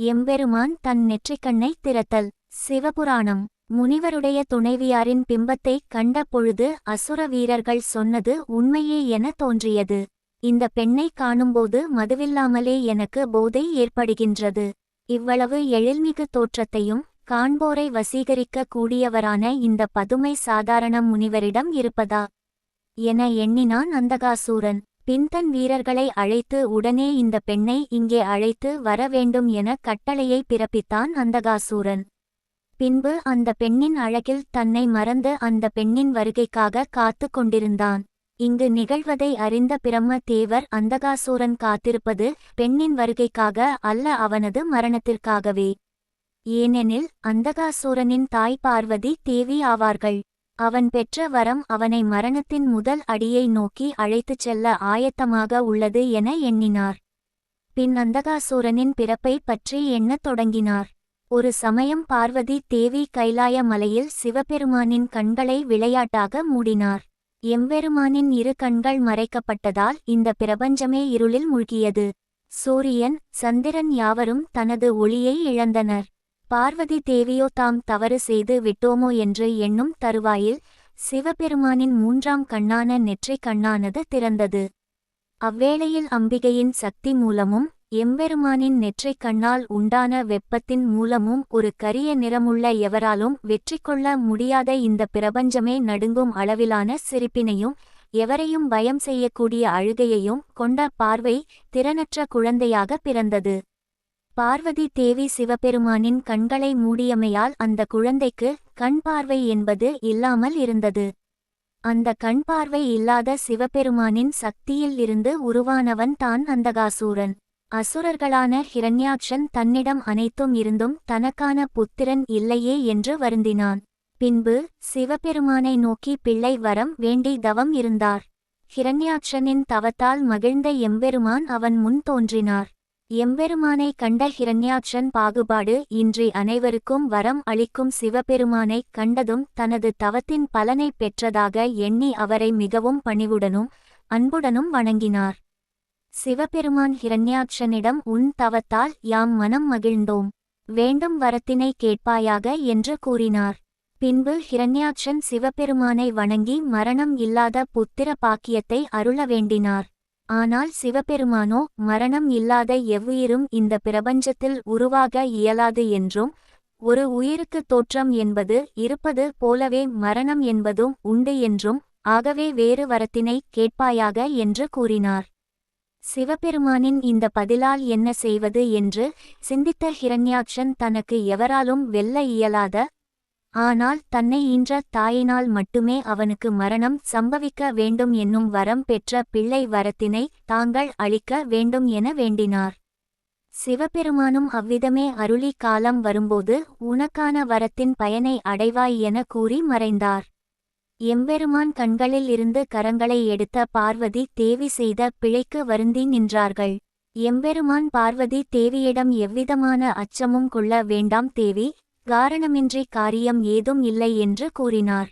எம்பெருமான் தன் நெற்றிக்கண்ணை திறத்தல். சிவபுராணம். முனிவருடைய துணைவியாரின் பிம்பத்தை கண்ட பொழுது அசுர வீரர்கள் சொன்னது உண்மையே என தோன்றியது. இந்த பெண்ணை காணும்போது மதுவில்லாமலே எனக்கு போதை ஏற்படுகின்றது. இவ்வளவு எழில்மிகு தோற்றத்தையும் காண்போரை வசீகரிக்க கூடியவரான இந்த பதுமை சாதாரண முனிவரிடம் இருப்பதா? என எண்ணினான் அந்தகாசூரன். பின்தன் வீரர்களை அழைத்து உடனே இந்த பெண்ணை இங்கே அழைத்து வர வேண்டும் என கட்டளையை பிறப்பித்தான் அந்தகாசூரன். பின்பு அந்த பெண்ணின் அழகில் தன்னை மறந்து அந்த பெண்ணின் வருகைக்காக காத்து கொண்டிருந்தான். இங்கு நிகழ்வதை அறிந்த பிரம்ம தேவர் அந்தகாசூரன் காத்திருப்பது பெண்ணின் வருகைக்காக அல்ல அவனது மரணத்திற்காகவே. ஏனெனில் அந்தகாசூரனின் தாய் பார்வதி தேவி ஆவார்கள். அவன் பெற்ற வரம் அவனை மரணத்தின் முதல் அடியை நோக்கி அழைத்துச் செல்ல ஆயத்தமாக உள்ளது என எண்ணினார். பின் அந்தகாசூரனின் பிறப்பை பற்றி எண்ணத் தொடங்கினார்? ஒரு சமயம் பார்வதி தேவி கைலாய மலையில் சிவபெருமானின் கண்களை விளையாட்டாக மூடினார். எம்பெருமானின் இரு கண்கள் மறைக்கப்பட்டதால் இந்த பிரபஞ்சமே இருளில் மூழ்கியது. சூரியன் சந்திரன் யாவரும் தனது ஒளியை இழந்தனர். பார்வதி தேவியோ தாம் தவறு செய்து விட்டோமோ என்று எண்ணும் தருவாயில் சிவபெருமானின் மூன்றாம் கண்ணான நெற்றிக் கண்ணானது திறந்தது. அவ்வேளையில் அம்பிகையின் சக்தி மூலமும் எம்பெருமானின் நெற்றிக் கண்ணால் உண்டான வெப்பத்தின் மூலமும் ஒரு கரிய நிறமுள்ள எவராலும் வெற்றி கொள்ள முடியாத இந்த பிரபஞ்சமே நடுங்கும் அளவிலான சிரிப்பினையும் எவரையும் பயம் செய்யக்கூடிய அழுகையையும் கொண்ட பார்வை திறனற்ற குழந்தையாக பிறந்தது. பார்வதி தேவி சிவபெருமானின் கண்களை மூடியமையால் அந்த குழந்தைக்கு கண் பார்வை என்பது இல்லாமல் இருந்தது. அந்த கண் பார்வை இல்லாத சிவபெருமானின் சக்தியில் இருந்து உருவானவன் தான் அந்தகாசூரன். அசுரர்களான ஹிரண்யாட்சன் தன்னிடம் அனைத்தும் இருந்தும் தனக்கான புத்திரன் இல்லையே என்று வருந்தினான். பின்பு சிவபெருமானை நோக்கி பிள்ளை வரம் வேண்டி தவம் இருந்தார். ஹிரண்யாக்ஷனின் தவத்தால் மகிழ்ந்த எம்பெருமான் அவன் முன் தோன்றினார். எம்பெருமானை கண்ட ஹிரண்யாட்சன் பாகுபாடு இன்றி அனைவருக்கும் வரம் அளிக்கும் சிவபெருமானை கண்டதும் தனது தவத்தின் பலனை பெற்றதாக எண்ணி அவரை மிகவும் பணிவுடனும் அன்புடனும் வணங்கினார். சிவபெருமான் ஹிரண்யாட்சனிடம் உன் தவத்தால் யாம் மனம் மகிழ்ந்தோம். வேண்டும் வரத்தினை கேட்பாயாக என்று கூறினார். பின்பு ஹிரண்யாட்சன் சிவபெருமானை வணங்கி மரணம் இல்லாத புத்திர பாக்கியத்தை அருள வேண்டினார். ஆனால் சிவபெருமானோ மரணம் இல்லாத எவ்வுயிரும் இந்த பிரபஞ்சத்தில் உருவாக இயலாது என்றும் ஒரு உயிருக்கு தோற்றம் என்பது இருப்பது போலவே மரணம் என்பதும் உண்டு என்றும் ஆகவே வேறு வரத்தினை கேட்பாயாக என்று கூறினார். சிவபெருமானின் இந்த பதிலால் என்ன செய்வது என்று சிந்தித்த ஹிரண்யாக்ஷன் தனக்கு எவராலும் வெல்ல இயலாத ஆனால் தன்னை ஈன்ற தாயினால் மட்டுமே அவனுக்கு மரணம் சம்பவிக்க வேண்டும் என்னும் வரம் பெற்ற பிள்ளை வரத்தினை தாங்கள் அளிக்க வேண்டும் என வேண்டினார். சிவபெருமானும் அவ்விதமே அருளி காலம் வரும்போது உனக்கான வரத்தின் பயனை அடைவாய் என கூறி மறைந்தார். எம்பெருமான் கண்களில் இருந்து கரங்களை எடுத்த பார்வதி தேவி செய்த பிழைக்கு வருந்தி நின்றார்கள். எம்பெருமான் பார்வதி தேவியிடம் எவ்விதமான அச்சமும் கொள்ள வேண்டாம் தேவி காரணமின்றி காரியம் ஏதும் இல்லை என்று கூறினார்.